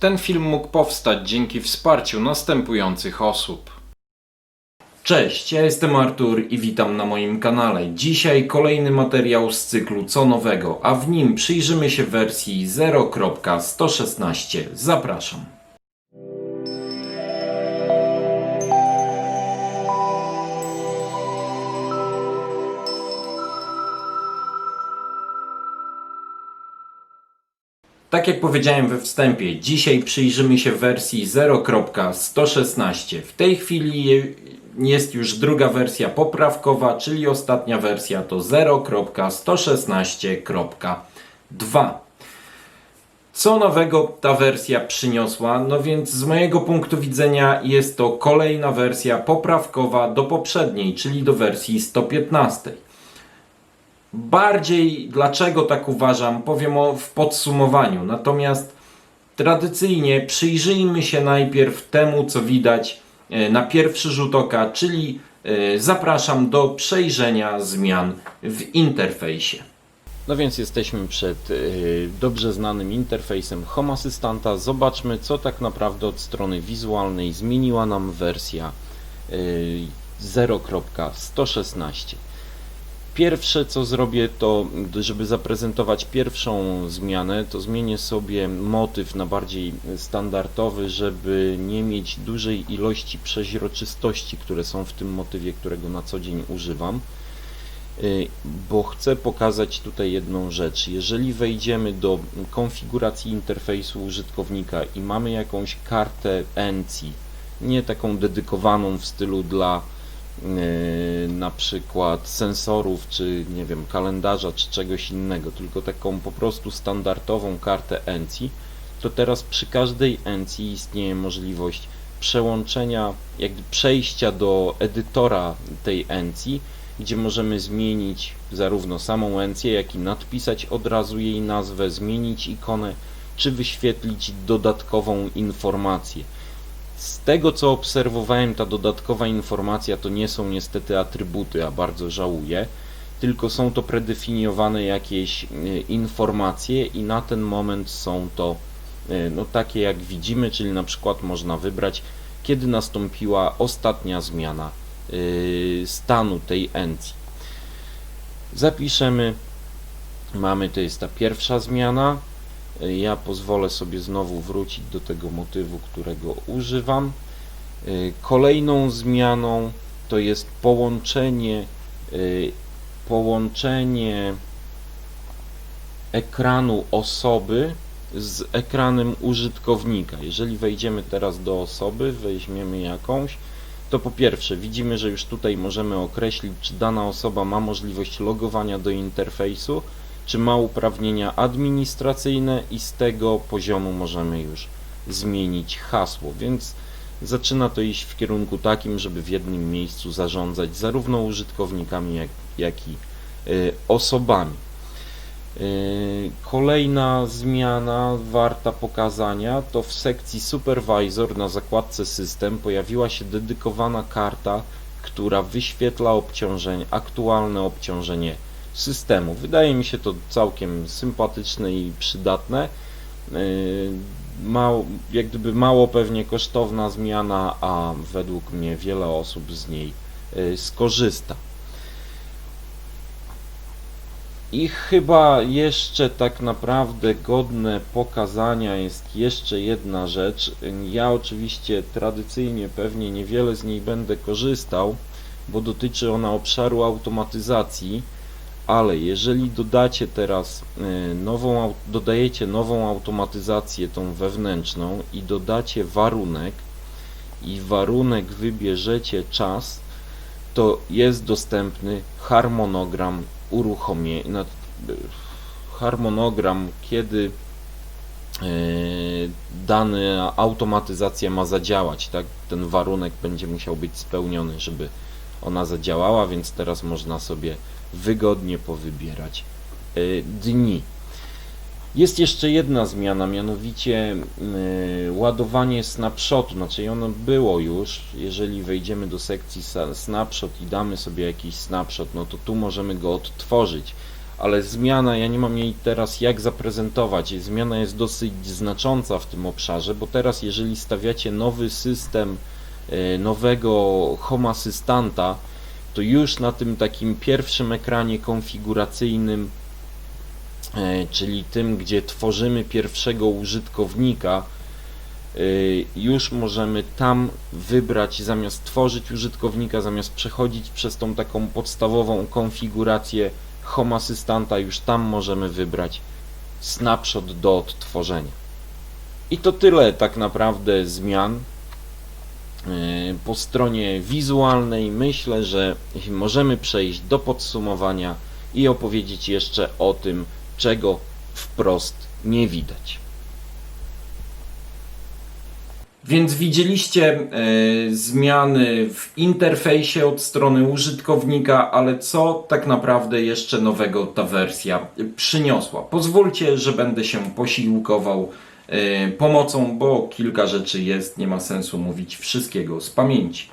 Ten film mógł powstać dzięki wsparciu następujących osób. Cześć, ja jestem Artur i witam na moim kanale. Dzisiaj kolejny materiał z cyklu Co Nowego, a w nim przyjrzymy się wersji 0.116. Zapraszam. Tak jak powiedziałem we wstępie, dzisiaj przyjrzymy się wersji 0.116. W tej chwili je- jest już druga wersja poprawkowa, czyli ostatnia wersja to 0.116.2. Co nowego ta wersja przyniosła? No więc z mojego punktu widzenia jest to kolejna wersja poprawkowa do poprzedniej, czyli do wersji 115. Bardziej dlaczego tak uważam, powiem o, w podsumowaniu. Natomiast tradycyjnie przyjrzyjmy się najpierw temu, co widać e, na pierwszy rzut oka, czyli e, zapraszam do przejrzenia zmian w interfejsie. No więc jesteśmy przed y, dobrze znanym interfejsem Home Assistanta. Zobaczmy, co tak naprawdę od strony wizualnej zmieniła nam wersja y, 0.116. Pierwsze co zrobię to, żeby zaprezentować pierwszą zmianę, to zmienię sobie motyw na bardziej standardowy, żeby nie mieć dużej ilości przeźroczystości, które są w tym motywie, którego na co dzień używam. Y, Bo chcę pokazać tutaj jedną rzecz. Jeżeli wejdziemy do konfiguracji interfejsu użytkownika i mamy jakąś kartę ENCI, nie taką dedykowaną w stylu dla na przykład sensorów, czy nie wiem, kalendarza, czy czegoś innego, tylko taką po prostu standardową kartę ENCI, to teraz przy każdej ENCI istnieje możliwość przełączenia, jakby przejścia do edytora tej ENCI, gdzie możemy zmienić zarówno samą encję, jak i nadpisać od razu jej nazwę, zmienić ikonę, czy wyświetlić dodatkową informację. Z tego co obserwowałem, ta dodatkowa informacja to nie są niestety atrybuty, a bardzo żałuję, tylko są to predefiniowane jakieś y, informacje i na ten moment są to y, no, takie jak widzimy, czyli na przykład można wybrać, kiedy nastąpiła ostatnia zmiana y, stanu tej encji. Zapiszemy, mamy, to jest ta pierwsza zmiana. Ja pozwolę sobie znowu wrócić do tego motywu, którego używam. Y, Kolejną zmianą to jest połączenie, y, połączenie ekranu osoby z ekranem użytkownika. Jeżeli wejdziemy teraz do osoby, weźmiemy jakąś, to po pierwsze widzimy, że już tutaj możemy określić, czy dana osoba ma możliwość logowania do interfejsu, czy ma uprawnienia administracyjne i z tego poziomu możemy już zmienić hasło, więc zaczyna to iść w kierunku takim, żeby w jednym miejscu zarządzać zarówno użytkownikami, jak, jak i y, osobami. Y, Kolejna zmiana warta pokazania to w sekcji Supervisor na zakładce System pojawiła się dedykowana karta, która wyświetla obciążenie, aktualne obciążenie systemu. Wydaje mi się to całkiem sympatyczne i przydatne. Yy, Mało, jak gdyby mało pewnie kosztowna zmiana, a według mnie wiele osób z niej yy, skorzysta. I chyba jeszcze tak naprawdę godne pokazania jest jeszcze jedna rzecz. Ja oczywiście tradycyjnie pewnie niewiele z niej będę korzystał, bo dotyczy ona obszaru automatyzacji, ale jeżeli dodacie teraz y, nową, dodajecie nową automatyzację tą wewnętrzną i dodacie warunek i warunek wybierzecie czas, to jest dostępny harmonogram uruchomienia, harmonogram, kiedy e, dana automatyzacja ma zadziałać, tak? Ten warunek będzie musiał być spełniony, żeby ona zadziałała, więc teraz można sobie wygodnie powybierać e, dni. Jest jeszcze jedna zmiana, mianowicie y, ładowanie snapshotu, znaczy ono było już, jeżeli wejdziemy do sekcji snapshot i damy sobie jakiś snapshot, no to tu możemy go odtworzyć, ale zmiana, ja nie mam jej teraz jak zaprezentować. Zmiana jest dosyć znacząca w tym obszarze, bo teraz jeżeli stawiacie nowy system e, nowego Home Assistanta, to już na tym takim pierwszym ekranie konfiguracyjnym, e, czyli tym, gdzie tworzymy pierwszego użytkownika, e, już możemy tam wybrać, zamiast tworzyć użytkownika, zamiast przechodzić przez tą taką podstawową konfigurację Home Assistanta, już tam możemy wybrać snapshot do odtworzenia. I to tyle tak naprawdę zmian. Yy, Po stronie wizualnej myślę, że możemy przejść do podsumowania i opowiedzieć jeszcze o tym, czego wprost nie widać. Więc widzieliście e, zmiany w interfejsie od strony użytkownika, ale co tak naprawdę jeszcze nowego ta wersja przyniosła? Pozwólcie, że będę się posiłkował e, pomocą, bo kilka rzeczy jest, nie ma sensu mówić wszystkiego z pamięci.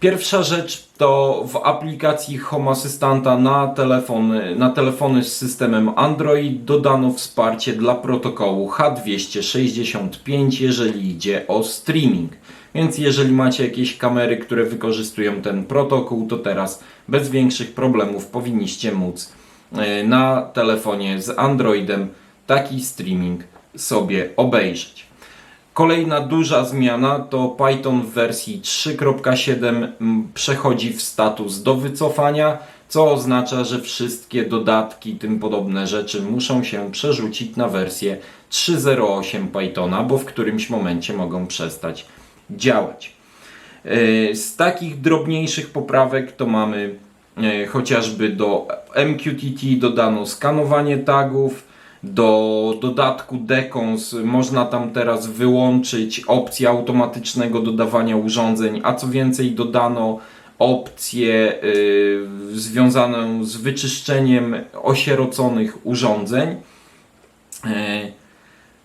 Pierwsza rzecz to w aplikacji Home Assistanta na, telefon, na telefony z systemem Android dodano wsparcie dla protokołu H265, jeżeli idzie o streaming. Więc jeżeli macie jakieś kamery, które wykorzystują ten protokół, to teraz bez większych problemów powinniście móc e, na telefonie z Androidem taki streaming sobie obejrzeć. Kolejna duża zmiana to Python w wersji 3.7 mm, przechodzi w status do wycofania, co oznacza, że wszystkie dodatki i tym podobne rzeczy muszą się przerzucić na wersję 3.08 Pythona, bo w którymś momencie mogą przestać działać. E, Z takich drobniejszych poprawek to mamy e, chociażby do MQTT dodano skanowanie tagów, do dodatku Decons można tam teraz wyłączyć opcję automatycznego dodawania urządzeń, a co więcej dodano opcję y, związaną z wyczyszczeniem osieroconych urządzeń. Y,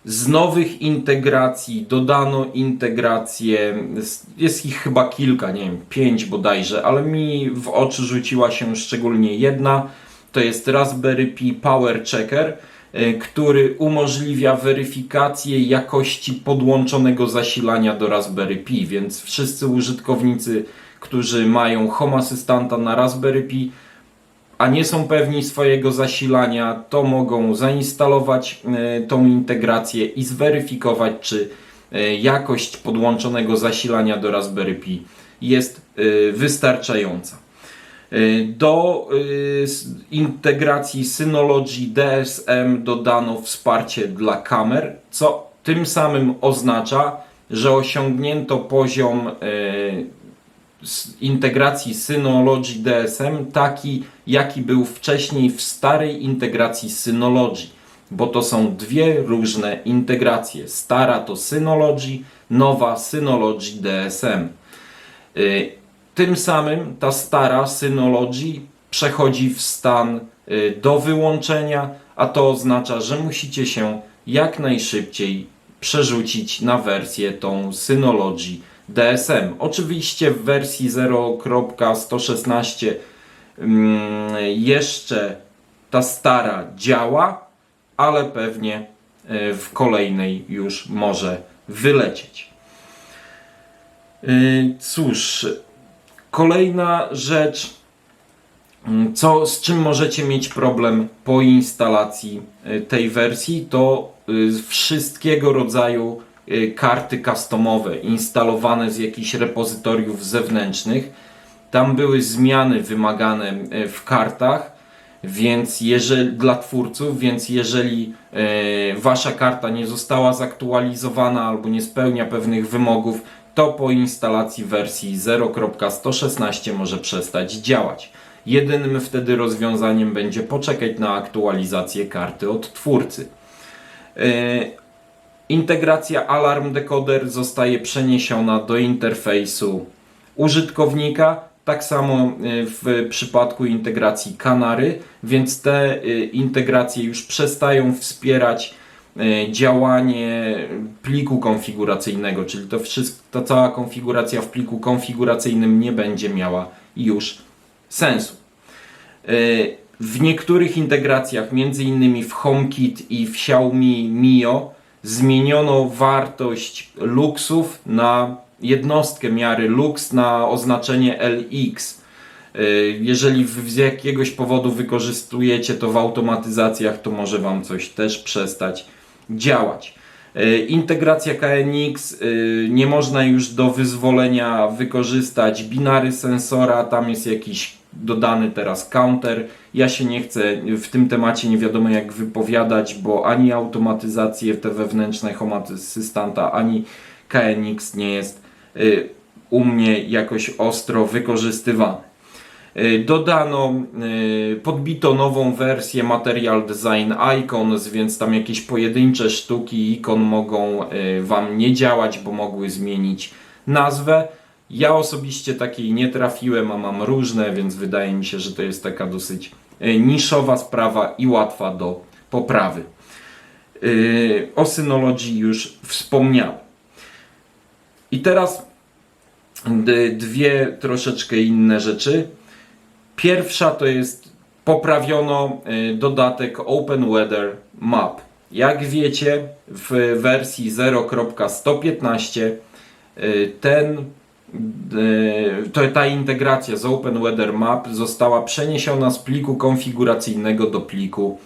z nowych integracji dodano integrację, jest ich chyba kilka, nie wiem, pięć bodajże, ale mi w oczy rzuciła się szczególnie jedna. To jest Raspberry Pi Power Checker, który umożliwia weryfikację jakości podłączonego zasilania do Raspberry Pi, więc wszyscy użytkownicy, którzy mają Home Assistanta na Raspberry Pi, a nie są pewni swojego zasilania, to mogą zainstalować e, tą integrację i zweryfikować, czy e, jakość podłączonego zasilania do Raspberry Pi jest e, wystarczająca. E, Do s- integracji Synology DSM dodano wsparcie dla kamer, co tym samym oznacza, że osiągnięto poziom z integracji Synology DSM taki, jaki był wcześniej w starej integracji Synology, bo to są dwie różne integracje. Stara to Synology, nowa Synology DSM. Tym samym ta stara Synology przechodzi w stan y, do wyłączenia, a to oznacza, że musicie się jak najszybciej przerzucić na wersję tą Synology DSM. Oczywiście w wersji 0.116 mm, jeszcze ta stara działa, ale pewnie y, w kolejnej już może wylecieć. Y, Cóż, kolejna rzecz, mm, co, z czym możecie mieć problem po instalacji y, tej wersji, to y, wszystkiego rodzaju y, karty customowe instalowane z jakichś repozytoriów zewnętrznych. Tam były zmiany wymagane w kartach, więc jeżeli dla twórców, więc jeżeli wasza karta nie została zaktualizowana albo nie spełnia pewnych wymogów, to po instalacji wersji 0.116 może przestać działać. Jedynym wtedy rozwiązaniem będzie poczekać na aktualizację karty od twórcy. E, Integracja Alarm Decoder zostaje przeniesiona do interfejsu użytkownika. Tak samo y, w przypadku integracji Kanary, więc te y, integracje już przestają wspierać działanie pliku konfiguracyjnego, czyli to wszystko, ta cała konfiguracja w pliku konfiguracyjnym nie będzie miała już sensu. Y, W niektórych integracjach, między innymi w HomeKit i w Xiaomi Mio, zmieniono wartość luksów na jednostkę miary lux na oznaczenie LX. Y, Jeżeli z jakiegoś powodu wykorzystujecie to w automatyzacjach, to może Wam coś też przestać działać. Y, Integracja KNX y, nie można już do wyzwolenia wykorzystać binary sensora, tam jest jakiś dodany teraz counter. Ja się nie chcę w tym temacie nie wiadomo jak wypowiadać, bo ani automatyzacje te wewnętrzne Home ani KNX nie jest y, u mnie jakoś ostro wykorzystywane. Y, Dodano, y, podbito nową wersję Material Design Icons, więc tam jakieś pojedyncze sztuki ikon mogą y, Wam nie działać, bo mogły zmienić nazwę. Ja osobiście takiej nie trafiłem, a mam różne, więc wydaje mi się, że to jest taka dosyć niszowa sprawa i łatwa do poprawy. O Synology już wspomniałem. I teraz dwie troszeczkę inne rzeczy. Pierwsza to jest poprawiono y, dodatek Open Weather Map. Jak wiecie, w wersji 0.115 y, ten y, to ta integracja z Open Weather Map została przeniesiona z pliku konfiguracyjnego do pliku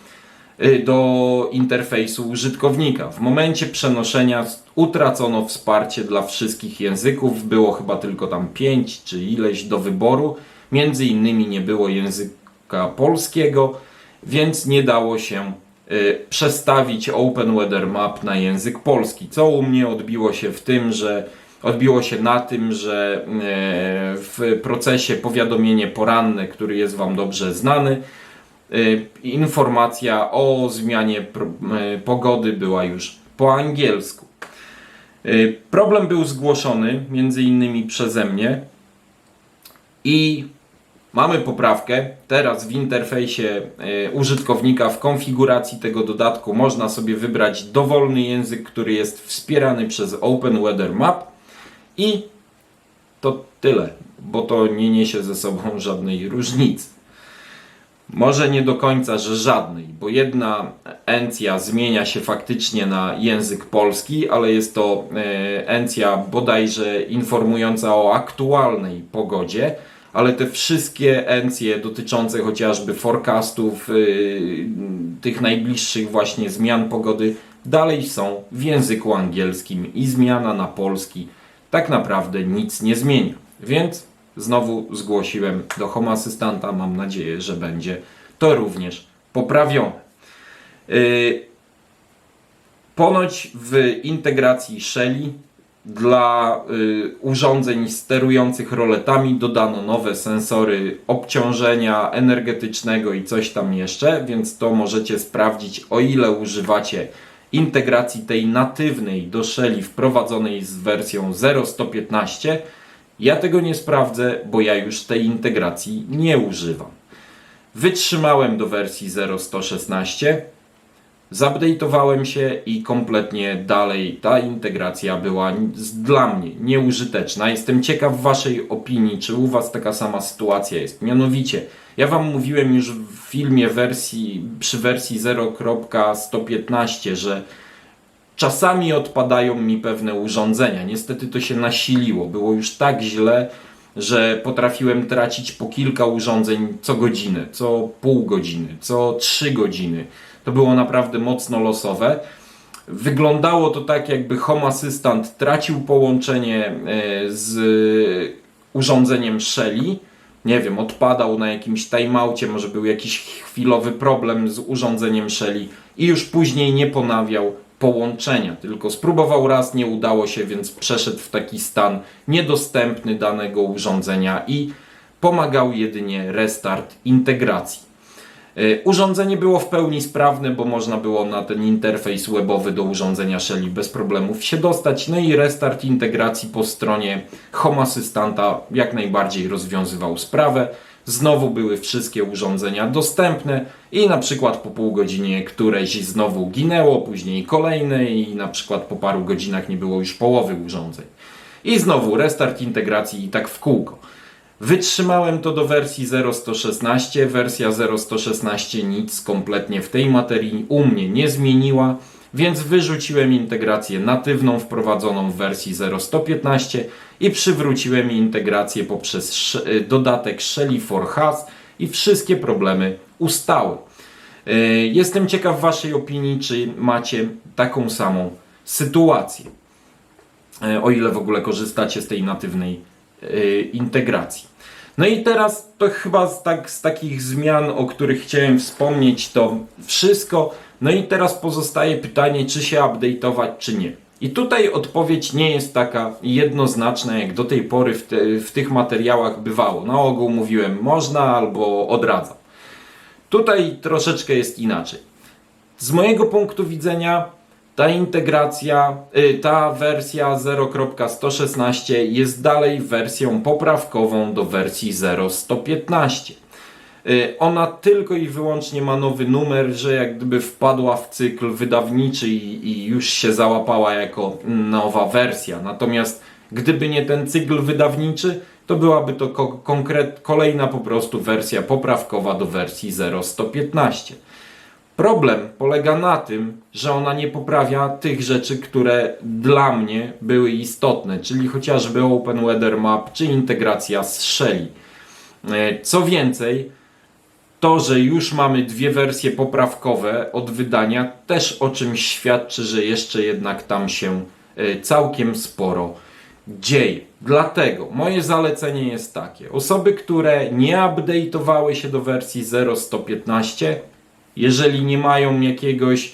do interfejsu użytkownika. W momencie przenoszenia utracono wsparcie dla wszystkich języków. Było chyba tylko tam 5 czy ileś do wyboru. Między innymi nie było języka polskiego, więc nie dało się y, przestawić Open Weather Map na język polski. Co u mnie odbiło się w tym, że odbiło się na tym, że e, w procesie powiadomienie poranne, który jest Wam dobrze znany, y, informacja o zmianie y, pogody była już po angielsku. Y, Problem był zgłoszony między innymi przeze mnie i mamy poprawkę. Teraz w interfejsie y, użytkownika w konfiguracji tego dodatku można sobie wybrać dowolny język, który jest wspierany przez Open Weather Map i to tyle, bo to nie niesie ze sobą żadnej różnicy. Może nie do końca, że żadnej, bo jedna encja zmienia się faktycznie na język polski, ale jest to e, encja bodajże informująca o aktualnej pogodzie, ale te wszystkie encje dotyczące chociażby forecastów, y, tych najbliższych właśnie zmian pogody, dalej są w języku angielskim i zmiana na polski tak naprawdę nic nie zmienia. Więc znowu zgłosiłem do Home. Mam nadzieję, że będzie to również poprawione. Yy, Ponoć w integracji Shelly dla y, urządzeń sterujących roletami dodano nowe sensory obciążenia energetycznego i coś tam jeszcze, więc to możecie sprawdzić o ile używacie integracji tej natywnej do Shelly wprowadzonej z wersją 0.115. Ja tego nie sprawdzę, bo ja już tej integracji nie używam. Wytrzymałem do wersji 0.116. Zupdate'owałem się i kompletnie dalej ta integracja była dla mnie nieużyteczna. Jestem ciekaw Waszej opinii, czy u Was taka sama sytuacja jest. Mianowicie, ja Wam mówiłem już w filmie wersji, przy wersji 0.115, że czasami odpadają mi pewne urządzenia. Niestety to się nasiliło. Było już tak źle, że potrafiłem tracić po kilka urządzeń co godzinę, co pół godziny, co trzy godziny. To było naprawdę mocno losowe. Wyglądało to tak, jakby Home Assistant tracił połączenie e, z urządzeniem Shelly. Nie wiem, odpadał na jakimś timeoutie, może był jakiś chwilowy problem z urządzeniem Shelly i już później nie ponawiał połączenia, tylko spróbował raz, nie udało się, więc przeszedł w taki stan niedostępny danego urządzenia i pomagał jedynie restart integracji. Y, Urządzenie było w pełni sprawne, bo można było na ten interfejs webowy do urządzenia Shelly bez problemów się dostać. No i restart integracji po stronie Home Assistanta jak najbardziej rozwiązywał sprawę. Znowu były wszystkie urządzenia dostępne i na przykład po pół godzinie któreś znowu ginęło, później kolejne i na przykład po paru godzinach nie było już połowy urządzeń. I znowu restart integracji i tak w kółko. Wytrzymałem to do wersji 0.116. Wersja 0.116 nic kompletnie w tej materii u mnie nie zmieniła, więc wyrzuciłem integrację natywną wprowadzoną w wersji 0.115 i przywróciłem integrację poprzez y, dodatek Shelly for Has i wszystkie problemy ustały. Y, Jestem ciekaw Waszej opinii, czy macie taką samą sytuację. E, o ile w ogóle korzystacie z tej natywnej integracji. No i teraz to chyba z, tak, z takich zmian, o których chciałem wspomnieć, to wszystko. No i teraz pozostaje pytanie, czy się update'ować, czy nie. I tutaj odpowiedź nie jest taka jednoznaczna, jak do tej pory w, te, w tych materiałach bywało. Na ogół mówiłem można albo odradzam. Tutaj troszeczkę jest inaczej. Z mojego punktu widzenia ta integracja, y, ta wersja 0.116 jest dalej wersją poprawkową do wersji 0.115. Y, Ona tylko i wyłącznie ma nowy numer, że jak gdyby wpadła w cykl wydawniczy i, i już się załapała jako nowa wersja. Natomiast gdyby nie ten cykl wydawniczy, to byłaby to ko- konkret, kolejna po prostu wersja poprawkowa do wersji 0.115. Problem polega na tym, że ona nie poprawia tych rzeczy, które dla mnie były istotne, czyli chociażby Open Weather Map czy integracja z Shelly. E, Co więcej, to, że już mamy dwie wersje poprawkowe od wydania, też o czymś świadczy, że jeszcze jednak tam się e, całkiem sporo dzieje. Dlatego moje zalecenie jest takie: osoby, które nie update'owały się do wersji 0.115, jeżeli nie mają jakiegoś,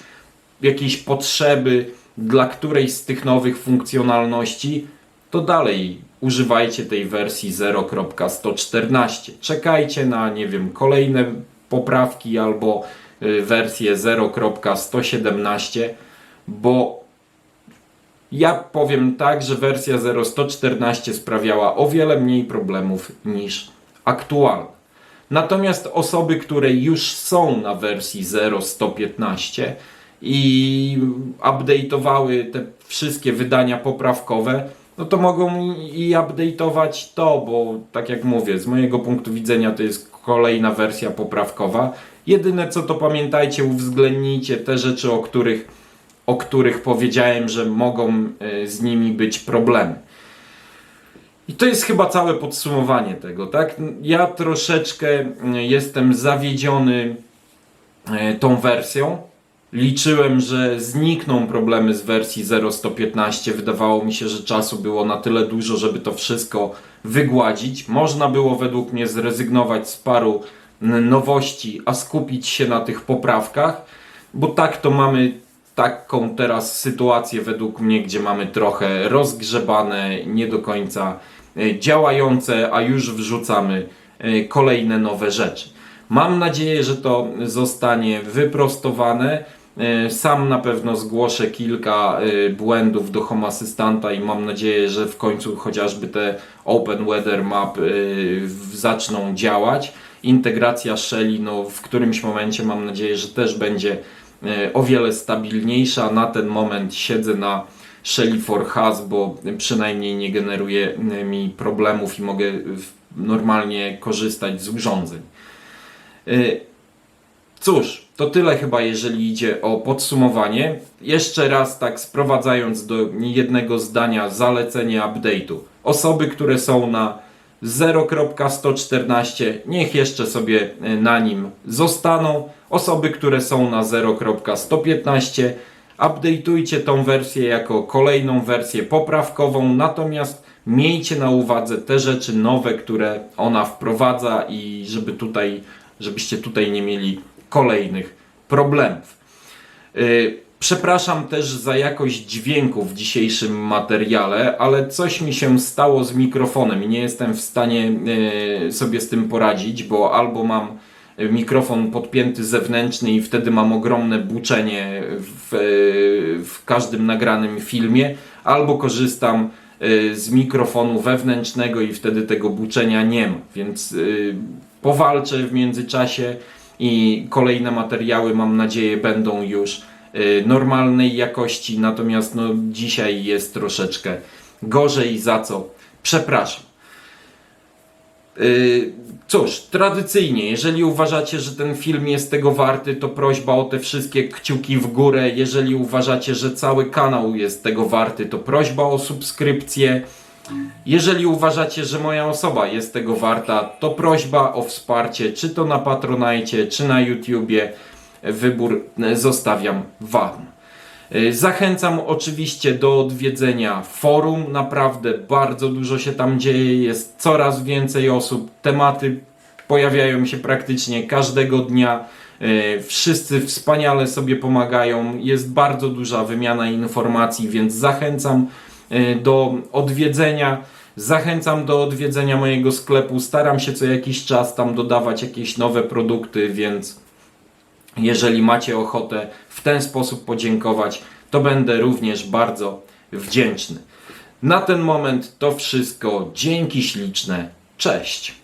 jakiejś potrzeby dla którejś z tych nowych funkcjonalności, to dalej używajcie tej wersji 0.114. Czekajcie na, nie wiem, kolejne poprawki albo y, wersję 0.117, bo ja powiem tak, że wersja 0.114 sprawiała o wiele mniej problemów niż aktualna. Natomiast osoby, które już są na wersji 0.115 i update'owały te wszystkie wydania poprawkowe, no to mogą i update'ować to, bo tak jak mówię, z mojego punktu widzenia to jest kolejna wersja poprawkowa. Jedyne co to pamiętajcie, uwzględnijcie te rzeczy, o których, o których powiedziałem, że mogą e, z nimi być problemy. I to jest chyba całe podsumowanie tego, tak? Ja troszeczkę mm, jestem zawiedziony e, tą wersją. Liczyłem, że znikną problemy z wersji 0.115. Wydawało mi się, że czasu było na tyle dużo, żeby to wszystko wygładzić. Można było według mnie zrezygnować z paru nowości, a skupić się na tych poprawkach, bo tak to mamy taką teraz sytuację według mnie, gdzie mamy trochę rozgrzebane, nie do końca e, działające, a już wrzucamy e, kolejne nowe rzeczy. Mam nadzieję, że to zostanie wyprostowane. E, Sam na pewno zgłoszę kilka e, błędów do Home Assistanta i mam nadzieję, że w końcu chociażby te Open Weather Map e, zaczną działać. Integracja Shelly, no w którymś momencie mam nadzieję, że też będzie o wiele stabilniejsza. Na ten moment siedzę na Shelly for Has, bo przynajmniej nie generuje mi problemów i mogę normalnie korzystać z urządzeń. Cóż, to tyle chyba, jeżeli idzie o podsumowanie. Jeszcze raz, tak sprowadzając do jednego zdania, zalecenie update'u. Osoby, które są na 0.114, niech jeszcze sobie e, na nim zostaną. Osoby, które są na 0.115, update'ujcie tą wersję jako kolejną wersję poprawkową, natomiast miejcie na uwadze te rzeczy nowe, które ona wprowadza i żeby tutaj, żebyście tutaj nie mieli kolejnych problemów. Yy, Przepraszam też za jakość dźwięku w dzisiejszym materiale, ale coś mi się stało z mikrofonem i nie jestem w stanie yy, sobie z tym poradzić, bo albo mam mikrofon podpięty zewnętrzny i wtedy mam ogromne buczenie w, yy, w każdym nagranym filmie, albo korzystam z mikrofonu wewnętrznego i wtedy tego buczenia nie ma, więc powalczę w międzyczasie i kolejne materiały mam nadzieję będą już y, normalnej jakości, natomiast no, dzisiaj jest troszeczkę gorzej, za co przepraszam. Yy, Cóż, tradycyjnie, jeżeli uważacie, że ten film jest tego warty, to prośba o te wszystkie kciuki w górę. Jeżeli uważacie, że cały kanał jest tego warty, to prośba o subskrypcję. Jeżeli uważacie, że moja osoba jest tego warta, to prośba o wsparcie, czy to na Patronajcie, czy na YouTubie. Wybór e, zostawiam Wam. E, Zachęcam oczywiście do odwiedzenia forum. Naprawdę bardzo dużo się tam dzieje, jest coraz więcej osób. Tematy pojawiają się praktycznie każdego dnia. E, Wszyscy wspaniale sobie pomagają. Jest bardzo duża wymiana informacji, więc zachęcam do odwiedzenia. Zachęcam do odwiedzenia mojego sklepu. Staram się co jakiś czas tam dodawać jakieś nowe produkty, więc jeżeli macie ochotę w ten sposób podziękować, to będę również bardzo wdzięczny. Na ten moment to wszystko. Dzięki śliczne. Cześć.